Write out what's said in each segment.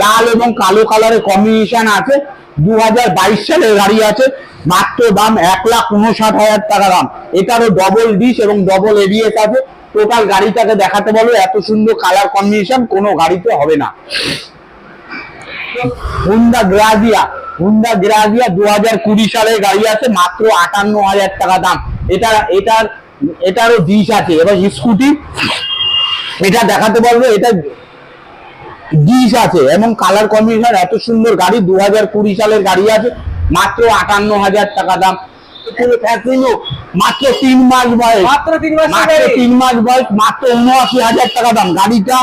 লাল এবং কালো কালারের কম্বিনেশন আছে। দু গাড়ি আছে। মাত্র দাম এক লাখ উনষাট হাজার টাকা দাম। এটারও ডবল এবং ডবল আছে। টোটাল গাড়িটাকে দেখাতে বলো, এত সুন্দর কালার কম্বিনেশন কোনো গাড়িতে হবে না। হুন্ডা গ্রাজিয়া হুন্ডা গ্রাজিয়া দু হাজার কুড়ি সালের গাড়ি আছে। মাত্র আটান্ন হাজার টাকা দাম। এটা, এটার, এটারও ডিশ আছে। এবার স্কুটি এটা দেখাতে পারব এটা ডিশ আছে এবং কালার কম্বিনেশন এত সুন্দর গাড়ি দু হাজার কুড়ি সালের গাড়ি আছে মাত্র আটান্ন হাজার টাকা দাম। মাত্র তিন মাস বয়স। মাত্র তিন মাস মাত্র তিন মাস বয়স মাত্র উনআশি হাজার টাকা দাম। গাড়িটা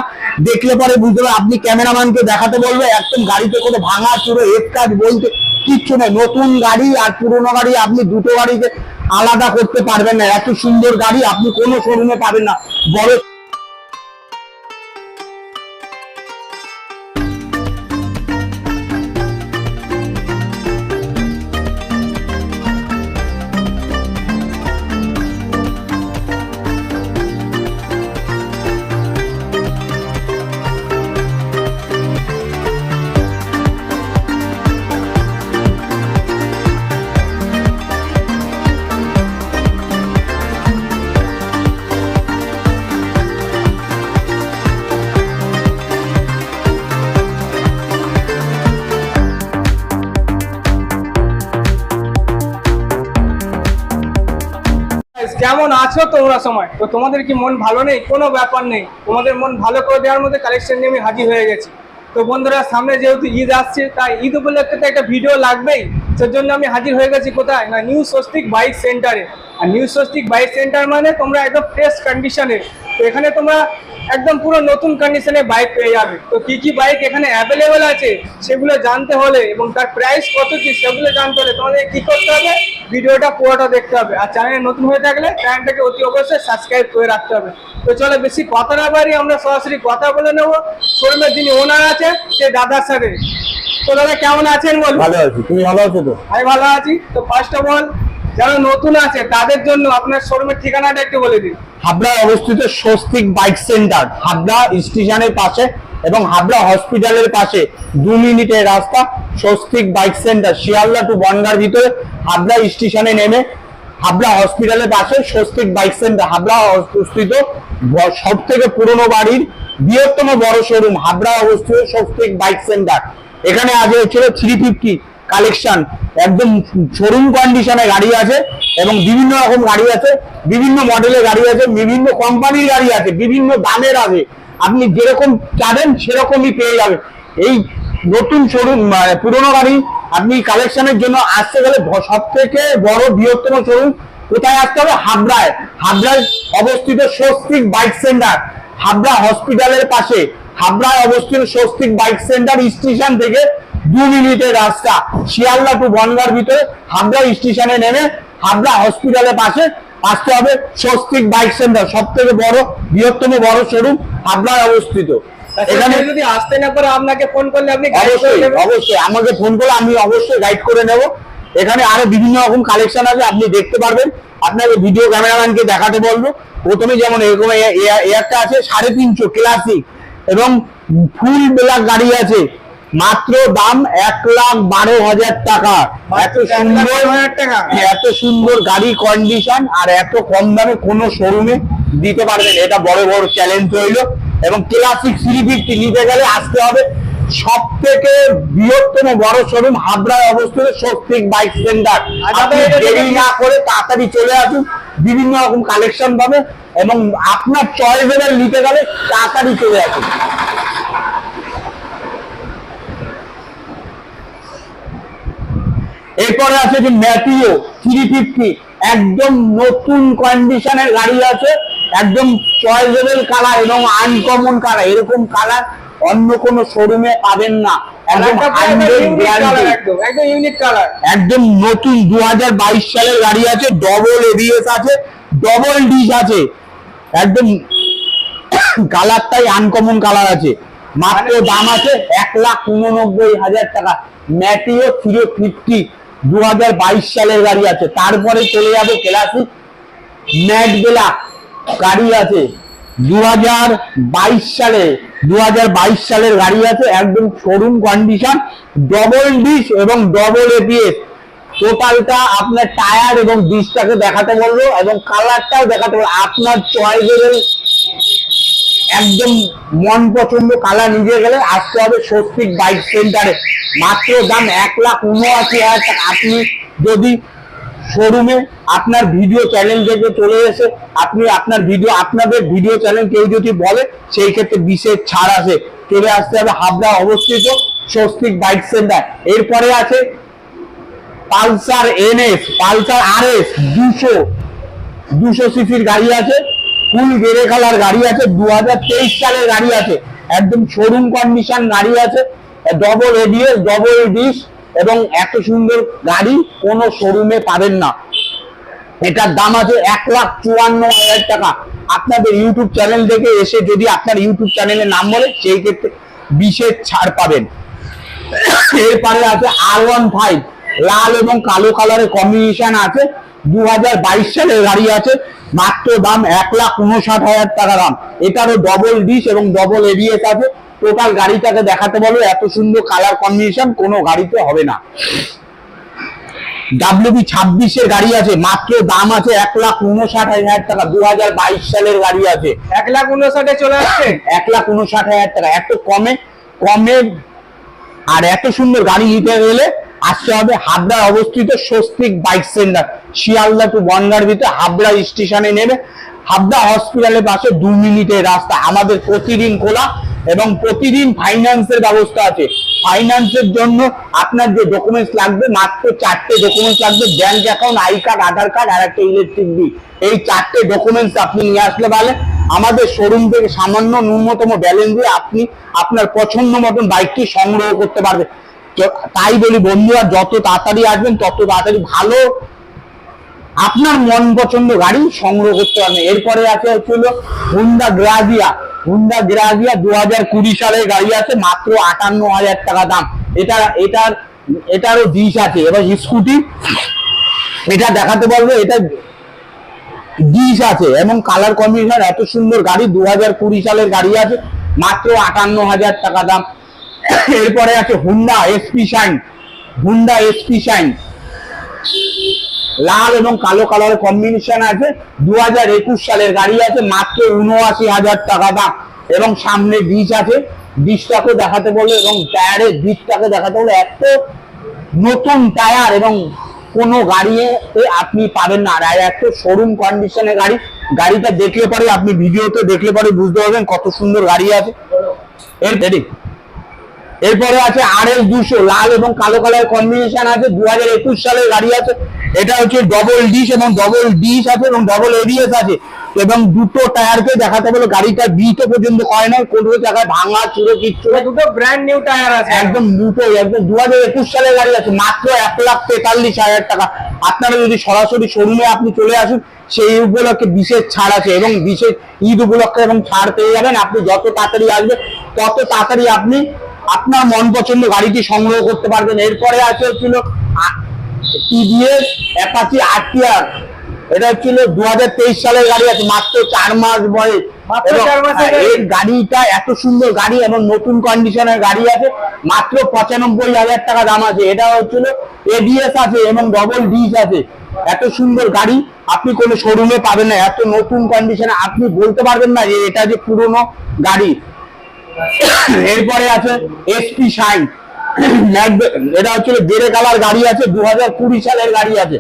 দেখলে পরে বুঝতে পারবে আপনি ক্যামেরাম্যানকে দেখাতে বলবে একদম গাড়িতে কোনো ভাঙা চুরো এফ কাজ বলতে কিচ্ছু নেই। নতুন গাড়ি আর পুরোনো গাড়ি আপনি দুটো গাড়িকে আলাদা করতে পারবেন না। এত সুন্দর গাড়ি আপনি কোনো শোরুমে পাবেন না। বড় আছো তোমরা সময় তো তোমাদের কি মন ভালো নেই? কোনো ব্যাপার নেই। তোমাদের মন ভালো করে দেওয়ার মধ্যে কালেকশন নিয়ে আমি হাজির হয়ে গেছি। তো বন্ধুরা, সামনে যেহেতু ঈদ আসছে, তাই ঈদ উপলক্ষে তো একটা ভিডিও লাগবেই। সে জন্য আমি হাজির হয়ে গেছি কোথায়? না নিউ স্বস্তিক বাইক সেন্টারে আর নিউ স্বস্তিক বাইক সেন্টার মানে তোমরা একদম ফ্রেশ কন্ডিশনে তো এখানে তোমরা একদম পুরো নতুন কন্ডিশনে বাইক পেয়ে যাবে। তো কি কি বাইক এখানে অ্যাভেলেবেল আছে সেগুলো জানতে হলে এবং তার প্রাইস কত কি সেগুলো জানতে হলে তোমাদের কি করতে হবে? ভিডিওটা পুরোটা দেখতে হবে। আর চ্যানেলে নতুন হয়ে থাকলে চ্যানেলটাকে অতি অবশ্যই সাবস্ক্রাইব করে রাখতে হবে। তো চলো বেশি কথা না বাড়ি আমরা সরাসরি কথা বলে নেব। শোরুমের যিনি ওনার আছে সে দাদার সাথে। তো দাদা কেমন আছেন বল ভালো আছি। তুমি ভালো আছো তো? আমি ভালো আছি। তো ফার্স্ট অফ অল যারা নতুন আছে, তাদের জন্য আপনার শোরুমের ঠিকানাটা একটু বলে দিন। হাবড়ায় অবস্থিত স্বস্তিক বাইক সেন্টার। হাবড়া স্টেশনের পাশে এবং হাবড়া হসপিটালের পাশে দু মিনিটের রাস্তা Swastik bike center, Sealdah to বনগার ভিতরে হাবড়া স্টেশনে নেমে হাবড়া হসপিটালের পাশে স্বস্তিক বাইক সেন্টার। হাবড়া অবস্থিত সব থেকে পুরনো বাড়ির বৃহত্তম বড় শোরুম, হাবড়া অবস্থিত স্বস্তিক বাইক সেন্টার। এখানে আগে ছিল থ্রি ফিফটি কালেকশন, একদম শোরুম কন্ডিশনে গাড়ি আছে এবং বিভিন্ন রকম গাড়ি আছে, বিভিন্ন মডেলের গাড়ি আছে, বিভিন্ন কোম্পানির গাড়ি আছে, বিভিন্ন দামের আছে। আপনি যেরকম চাবেন, সেরকমই পেয়ে যাবেন। এই নতুন শোরুম পুরনো গাড়ি, আপনি কালেকশনের জন্য আসতে গেলে সব থেকে বড়, বৃহত্তম শোরুম কোথায় আসতে হবে? হাবড়ায়। হাবড়ায় অবস্থিত স্বস্তিক বাইক সেন্টার হাবড়া হসপিটালের পাশে। হাবড়ায় অবস্থিত স্বস্তিক বাইক সেন্টার স্টেশন থেকে দু মিনিটের রাস্তা। শিয়ালদা টু বনগার ভিতরে হাবড়া স্টেশনে নেমে হাবড়া হসপিটালের পাশে আসতে হবে স্বস্তিক বাইক সেন্টার সব থেকে বড় বৃহত্তম বড় শোরুম হাবড়ায় অবস্থিত। এখানে যদি আসতে না পারে আপনাকে ফোন করলে আপনি অবশ্যই অবশ্যই আমাকে ফোন করে আমি অবশ্যই গাইড করে নেব। এখানে আরও বিভিন্ন রকম কালেকশন আছে আপনি দেখতে পারবেন। আপনাকে ভিডিও ক্যামেরাম্যানকে দেখাতে বলব। প্রথমে যেমন এরকম এয়ারটা আছে সাড়ে তিনশো ক্লাসিক এবং ফুল ব্ল্যাক গাড়ি আছে। মাত্র দাম এক লাখ বারো হাজার টাকা। এত সুন্দর টাকা? এত সুন্দর গাড়ি কন্ডিশন আর এত কম দামে কোনো শোরুমে দিতে পারবেন। এটা বড় বড় চ্যালেঞ্জ রইল। এবং ক্লাসিক থ্রি ফিফটি নিতে গেলে আসতে হবে সব থেকে বৃহত্তম বড় শোরুম হাবড়ায় অবস্থিত স্বস্তিক বাইক সেন্টার আপনি দেরি না করে তাড়াতাড়ি চলে আসুন। বিভিন্ন রকম কালেকশন পাবে এবং আপনার চয়েসের নিতে গেলে তাড়াতাড়ি চলে আসুন। এরপরে আছে যে ম্যাটিও থ্রি ফিফটি একদম নতুন কন্ডিশনের গাড়ি আছে একদম চয়েসেবল কালার এবং আনকমন কালার এরকম কালার অন্য কোনো শোরুমে পাবেন না। একদম কালারটা পুরো একদম 100 unique colour guarantee। একদম একদম ইউনিক কালার একদম নতুন দু হাজার বাইশ সালের গাড়ি আছে ডবল এবিএস আছে ডবল ডিশ আছে। একদম কালারটাই আনকমন কালার আছে। মাত্র দাম আছে এক লাখ উননব্বই হাজার টাকা। ম্যাটিও থ্রি ফিফটি দু হাজার বাইশ সালের গাড়ি আছে। তারপরে চলে যাবে ক্লাসিক ম্যাট বেলা গাড়ি আছে। দু হাজার বাইশ সালে দু হাজার বাইশ সালের গাড়ি আছে। একদম শোরুম কন্ডিশন ডবল ডিশ এবং ডবল এপিএস টোটালটা আপনার টায়ার এবং ডিশটাকে দেখাতে বলব এবং কালারটাও দেখাতে বলব। আপনার চয়েসের একদম মন পছন্দ কালার নিজে গেলে আসতে হবে স্বস্তিক বাইক সেন্টারে। মাত্র দাম এক লাখ উনআশি হাজার টাকা। আপনি যদি শোরুমে আপনার ভিডিও চ্যানেল থেকে চলে এসে আপনি আপনার ভিডিও, আপনাদের ভিডিও চ্যানেল কেউ যদি বলে, সেই ক্ষেত্রে বিশেষ ছাড় আছে চলে আসতে হবে হাবড়া অবস্থিত স্বস্তিক বাইক সেন্টার। এরপরে আছে Pulsar NS, Pulsar R S দুশো দুশো সিসির গাড়ি আছে। ফুল গেরে কালার গাড়ি আছে দু হাজার তেইশ সালের গাড়ি আছে। একদম শোরুম কন্ডিশন গাড়ি আছে ডবল এডিএস ডবল ডিস এবং এত সুন্দর গাড়ি কোনো শোরুমে পাবেন না। এটার দাম আছে এক লাখ চুয়ান্ন হাজার টাকা। আপনাদের ইউটিউব চ্যানেল থেকে এসে যদি আপনার ইউটিউব চ্যানেলের নাম বলে, সেই ক্ষেত্রে বিশেষ ছাড় পাবেন। এরপরে আছে আর ওয়ান ফাইভ লাল এবং কালো কালারের কম্বিনেশন আছে। দু হাজার বাইশ সালের গাড়ি আছে মাত্র দাম এক লাখ উনষাট হাজার টাকা দাম। এটারও ডবল ডিশ এবং ডবল এবিএস আছে। টোটাল গাড়িটাকে দেখাতে বলো এত সুন্দর কালার কম্বিনেশন কোনো গাড়িতে হবে না। ডাব্লিউবি ছাব্বিশের গাড়ি আছে মাত্র দাম আছে এক লাখ উনষাট হাজার টাকা। দু হাজার বাইশ সালের গাড়ি আছে। এক লাখ উনষাটে চলে আসছে? এক লাখ উনষাট হাজার টাকা। এত কমে কমে আর এত সুন্দর গাড়ি নিতে গেলে আসতে হবে হাবড়া অবস্থিত Swastik bike center. Sealdah to বনগার ভিতরে হাবড়া স্টেশনে নেবে। হাবড়া হসপিটালের পাশে দু মিনিটের রাস্তা। আমাদের প্রতিদিন খোলা এবং প্রতিদিন ফাইন্যান্সের ব্যবস্থা আছে। ফাইন্যান্সের জন্য আপনার যে ডকুমেন্টস লাগবে, মাত্র চারটে ডকুমেন্টস লাগবে। Bank account I card Aadhaar card আর একটা ইলেকট্রিক বিল এই চারটে ডকুমেন্টস আপনি নিয়ে আসলে পারলে আমাদের শোরুম থেকে সামান্য ন্যূনতম ব্যালেন্স দিয়ে আপনি আপনার পছন্দ মতন বাইকটি সংগ্রহ করতে পারবেন। তাই বলি বন্ধুরা, যত তাড়াতাড়ি আসবেন, তত তাড়াতাড়ি ভালো আপনার মন পছন্দ গাড়ি সংগ্রহ করতে পারবেন। এরপরে আছে হচ্ছিল হুন্ডা গ্রাজিয়া হুন্ডা গ্রাজিয়া দু হাজার কুড়ি সালের গাড়ি আছে, মাত্র আটান্ন হাজার টাকা দাম। এটা, এটার, এটারও ডিশ আছে। এবার স্কুটি, এটা দেখাতে বলব এটা ডিশ আছে। এবং কালার কম্বিনেশন এত সুন্দর গাড়ি দু হাজার কুড়ি সালের গাড়ি আছে, মাত্র আটান্ন হাজার টাকা দাম। এরপরে আছে Honda SP Shine. Honda SP Shine. লাল এবং কালো কালারের কম্বিনেশন আছে। দু হাজার একুশ সালের গাড়ি আছে, মাত্র উনআশি হাজার টাকা দাম। এবং সামনে ডিশ আছে। ডিশটাকে দেখাতে বলে এবং টায়ারের ডিশটাকে দেখাতে বলে এত নতুন টায়ার এবং কোনো গাড়িতে আপনি পাবেন না। আর এত শোরুম কন্ডিশনের গাড়ি। গাড়িটা দেখলে পরে, আপনি ভিডিওতে দেখলে পরে বুঝতে পারবেন কত সুন্দর গাড়ি আছে। এর এরপরে আছে আর এস দুশো লাল এবং কালো কালার কম্বিনেশন আছে দু হাজার একুশ সালের গাড়ি আছে। এটা হচ্ছে ডবল ডিশ এবং ডবল ডিশ আছে এবং ডবল এডিএস আছে। এবং দুটো টায়ারকে দেখাতে বলে গাড়িটা বিটও পর্যন্ত হয় না কোনো জায়গায় ভাঙা চুরো কিচ্ছু দুটো ব্র্যান্ড নিউ টায়ার আছে। একদম দুটো একদম দু হাজার একুশ সালের গাড়ি আছে মাত্র এক লাখ তেতাল্লিশ হাজার টাকা। আপনারা যদি সরাসরি শোরুমে আপনি চলে আসুন সেই উপলক্ষে বিশেষ ছাড় আছে এবং বিশেষ ঈদ উপলক্ষে এবং ছাড় পেয়ে যাবেন। আপনি যত তাড়াতাড়ি আসবে তত তাড়াতাড়ি আপনি আপনার মন পছন্দ গাড়িটি সংগ্রহ করতে পারবেন। এরপরে আছে হচ্ছিল টিভিএস অ্যাপাচি আরটিআর এটা হচ্ছিল দু হাজার তেইশ সালের গাড়ি আছে মাত্র চার মাস বয়স? এর গাড়িটা এত সুন্দর গাড়ি এবং নতুন কন্ডিশনের গাড়ি আছে মাত্র পঁচানব্বই হাজার টাকা দাম আছে। এটা হচ্ছিল এডিএস আছে এবং ডবল ডিস আছে। এত সুন্দর গাড়ি আপনি কোনো শোরুমে পাবেন না। এত নতুন কন্ডিশনে আপনি বলতে পারবেন না যে এটা যে পুরনো গাড়ি। এরপরে আছে এসপি সাইন। এটা হচ্ছিল গেরে কালার গাড়ি আছে দু হাজার কুড়ি সালের গাড়ি আছে।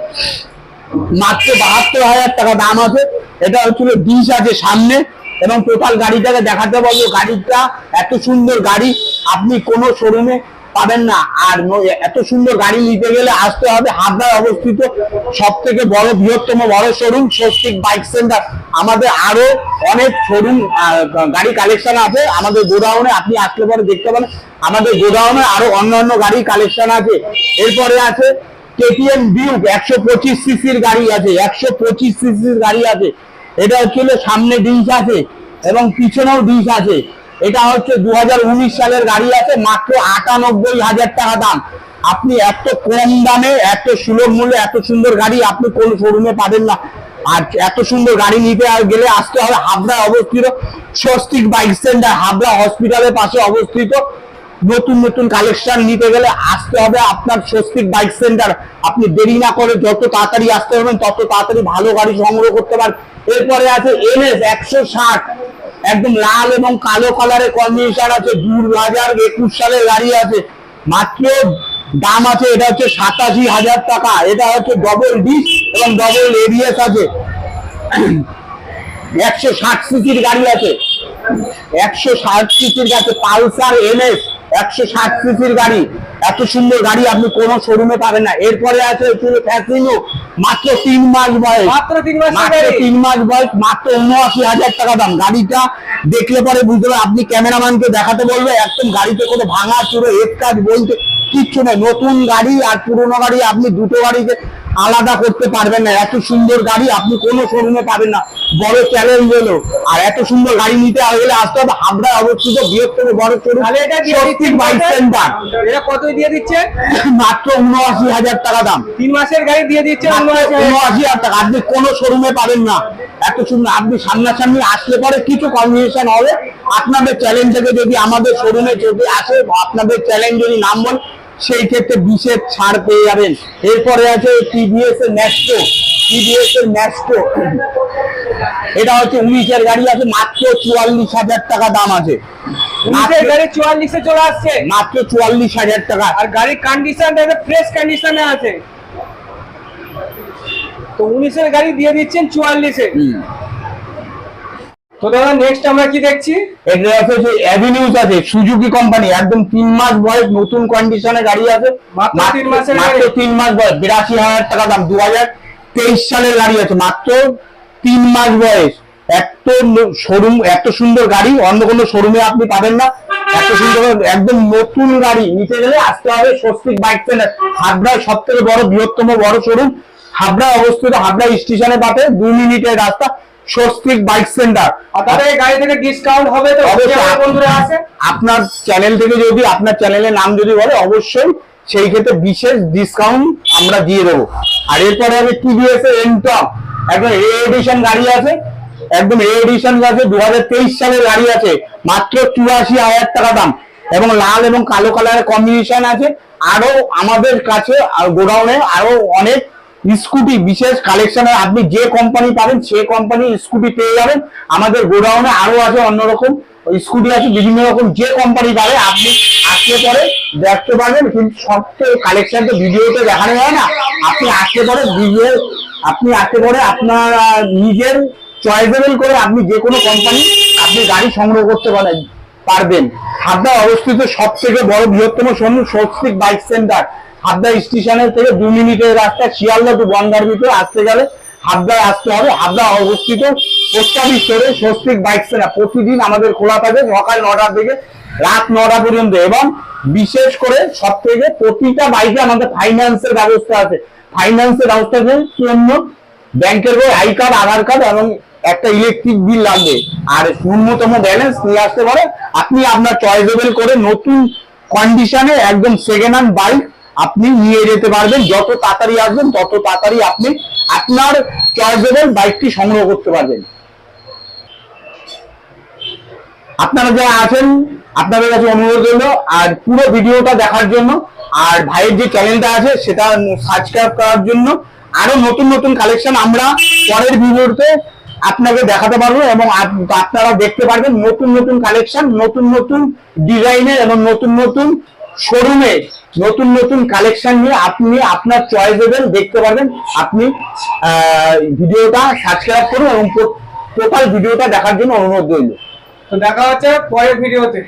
মাত্র বাহাত্তর হাজার টাকা দাম আছে। এটা হচ্ছিল ডিশ আছে সামনে, এবং টোটাল গাড়িটাকে দেখাতে পারব গাড়িটা এত সুন্দর গাড়ি, আপনি কোনো শোরুমে পাবেন না। আর এত সুন্দর গাড়ি নিতে গেলে আসতে হবে। হাবড়ায় অবস্থিত সব থেকে বড়, বৃহত্তম বড় শোরুম স্বস্তিক বাইক সেন্টার আমাদের আরও অনেক শোরুম গাড়ি কালেকশন আছে। আমাদের গোডাউনে আপনি আসলে পরে দেখতে পারেন আমাদের গোডাউনে আরও অন্যান্য গাড়ি কালেকশন আছে। এরপরে আছে কেটিএম ডিউক একশো পঁচিশ সিসির গাড়ি আছে। একশো পঁচিশ সিসির গাড়ি আছে। এটা হচ্ছিল সামনে ডিশ আছে এবং পিছনেও ডিশ আছে। এটা হচ্ছে দু হাজার উনিশ সালের গাড়ি আছে, মাত্র আটানব্বই হাজার টাকা দাম। আপনি এত কম দামে, এত সুলভ মূল্যে এত সুন্দর গাড়ি আপনি কোন শোরুমে পাবেন না। আর এত সুন্দর গাড়ি নিতে গেলে আসতে হবে হাবড়ায় অবস্থিত স্বস্তিক বাইক সেন্টার, হাবড়া হসপিটালের পাশে অবস্থিত। নতুন নতুন কালেকশন নিতে গেলে আসতে হবে আপনার স্বস্তিক বাইক সেন্টার। আপনি দেরি না করে যত তাড়াতাড়ি আসতে পারবেন, তত তাড়াতাড়ি ভালো গাড়ি সংগ্রহ করতে পারবেন এরপরে আছে এনএস একশো ষাট। একদম লাল এবং কালো কালারের কম্বিনেশন আছে দু হাজার একুশ সালের গাড়ি আছে। মাত্র দাম আছে, এটা হচ্ছে সাতাশি হাজার টাকা। এটা হচ্ছে ডবল ডিস এবং ডবল এরিয়াস আছে। একশো ষাট সিসির গাড়ি আছে। একশো ষাট সিসির কাছে পালসার এনএস একশো ষাট সিসির গাড়ি। এত সুন্দর গাড়ি আপনি কোনো শোরুমে পাবেন না। এরপরে আছে ফ্যাসিনো মাত্র তিন মাস বয়স। মাত্র তিন মাস মাত্র তিন মাস বয়স মাত্র উনআশি হাজার টাকা দাম। গাড়িটা দেখলে পরে বুঝতে পারবে আপনি ক্যামেরাম্যানকে দেখাতে বলবে একদম গাড়িতে কোনো ভাঙা চুরো এক কাজ বলতে কিচ্ছু নেই। নতুন গাড়ি আর পুরোনো গাড়ি আপনি দুটো গাড়িকে আলাদা করতে পারবেন না। এত সুন্দর গাড়ি আপনি কোনো শোরুমে পাবেন না। বড় চ্যালেঞ্জ হলো। আর এত সুন্দর গাড়ি নিতে গেলে আসতে হবে হাবড়ায় অবস্থিত বৃহত্তম বড় শোরুম সেন্টার এটা কত? দিয়ে দিচ্ছে? মাত্র উনআশি হাজার টাকা দাম। তিন মাসের গাড়ি দিয়ে দিচ্ছে উনআশি হাজার। টাকা। আপনি কোনো শোরুমে পাবেন না। এত সুন্দর আপনি সামনাসামনি আসলে পরে কিছু কম্বিনেশন হবে। আপনাদের চ্যালেঞ্জ থেকে যদি আমাদের শোরুমে যদি আসে আপনাদের চ্যালেঞ্জ যদি নাম বল সেই ক্ষেত্রে বিশেষ ছাড় পেয়ে যাবেন। এরপরে আছে টিভিএস এর ন্যাস্টো টিভিএস এর ন্যাস্টো এটা হচ্ছে উনিশের গাড়ি আছে মাত্র চুয়াল্লিশ হাজার টাকা দাম আছে। উনিশের গাড়ি চুয়াল্লিশে চলে আসছে। মাত্র চুয়াল্লিশ হাজার টাকা। আর গাড়ির কন্ডিশন ফ্রেশ কন্ডিশনে আছে। তো উনিশের গাড়ি দিয়ে দিচ্ছেন চুয়াল্লিশে। তো দাদা নেক্সট আমরা কি দেখছি? এটা আছে যে অ্যাভিনিউজ আছে সুজুকি কোম্পানি একদম তিন মাস বয়স নতুন কন্ডিশনে গাড়ি আছে। মাত্র তিন মাসের মাত্র। তিন মাস বয়স বিরাশি হাজার টাকা দাম দু হাজার তেইশ সালের গাড়ি আছে মাত্র তিন মাস বয়স। এত শোরুম এত সুন্দর গাড়ি অন্য কোনো শোরুমে আপনি পাবেন না। এত সুন্দর একদম নতুন গাড়ি নিতে গেলে আসতে হবে স্বস্তিক বাইক সেন্টার হাবড়ার সব থেকে বড় বৃহত্তম বড় শোরুম হাবড়া অবস্থিত হাবড়া স্টেশনের পাশে দু মিনিটের রাস্তা। Swastik bike center. এই গাড়ি থেকে ডিসকাউন্ট হবে তো? অবশ্যই। বন্ধুরা আছে। আপনার চ্যানেল থেকে যদি আপনার চ্যানেলের নাম যদি বলে অবশ্যই সেই ক্ষেত্রে বিশেষ ডিসকাউন্ট আমরা দিয়ে দেবো। আর এরপরে হবে টিভিএস এর একদম এ এডিশন গাড়ি আছে। একদম এ এডিশন আছে দু হাজার তেইশ সালের গাড়ি আছে। মাত্র চুরাশি হাজার টাকা দাম। এবং লাল এবং কালো কালারের কম্বিনেশন আছে। আরও আমাদের কাছে গোডাউনে আরও অনেক স্কুটি, বিশেষ কালেকশনে আপনি যে কোম্পানি পাবেন, সে কোম্পানি স্কুটি পেয়ে যাবেন। আমাদের গোডাউনে আরও আছে অন্যরকম স্কুটি আছে, বিভিন্ন রকম যে কোম্পানি পাবে, আপনি আসলে পরে, দেখতে পারবেন, কিন্তু সব তো কালেকশন তো ভিডিওতে দেখানো যায় না। আপনি আসলে পরে, ভিডিও, আপনি আসলে পরে আপনার নিজের চয়েসেবল করে আপনি যে কোনো কোম্পানি আপনি গাড়ি সংগ্রহ করতে পারেন পারবেন। হাবড়া অবস্থিত সব থেকে বড় বৃহত্তম showroom Swastik bike center Habra স্টেশনের থেকে দু মিনিটের রাস্তা শিয়ালদা টু বনগার ভিতরে আসতে গেলে হাবড়ায় আসতে হবে। হাবদা অবস্থিত পোস্ট স্টোরে স্বস্তিক বাইক সেন্টার প্রতিদিন আমাদের খোলা থাকে সকাল নটার থেকে রাত নটা পর্যন্ত এবং বিশেষ করে সব থেকে প্রতিটা বাইকে আমাদের ফাইন্যান্সের ব্যবস্থা আছে। ফাইন্যান্সের ব্যবস্থার জন্য ব্যাংকের বই, আই কার্ড, আধার কার্ড এবং একটা ইলেকট্রিক বিল লাগবে। আর ন্যূনতম ব্যালেন্স নিয়ে আসতে পারে। আপনি আপনার চয়েসেবল করে নতুন কন্ডিশনে একদম সেকেন্ড হ্যান্ড বাইক আপনি নিয়ে যেতে পারবেন, যত তাড়াতাড়ি আসবেন, তত তাড়াতাড়ি আপনি আপনার চয়েসেবল বাইকটি সংগ্রহ করতে পারবেন। আপনারা যারা আছেন, আপনাদের কাছে অনুরোধ রইল, আর পুরো ভিডিওটা দেখার জন্য, আর ভাইয়ের যে চ্যানেলটা আছে, সেটা সাবস্ক্রাইব করার জন্য আরও নতুন নতুন কালেকশন আমরা পরের ভিডিওতে আপনাকে দেখাতে পারব এবং আপ- আপনারা দেখতে পারবেন নতুন নতুন কালেকশন নতুন নতুন ডিজাইনের এবং নতুন নতুন শোরুমে নতুন নতুন কালেকশন নিয়ে আপনি আপনার চয়েস দেবেন দেখতে পারবেন, আপনি ভিডিওটা সাবস্ক্রাইব করুন এবং টোটাল ভিডিওটা দেখার জন্য অনুরোধ রইল। তো দেখা হচ্ছে পরের ভিডিওতে।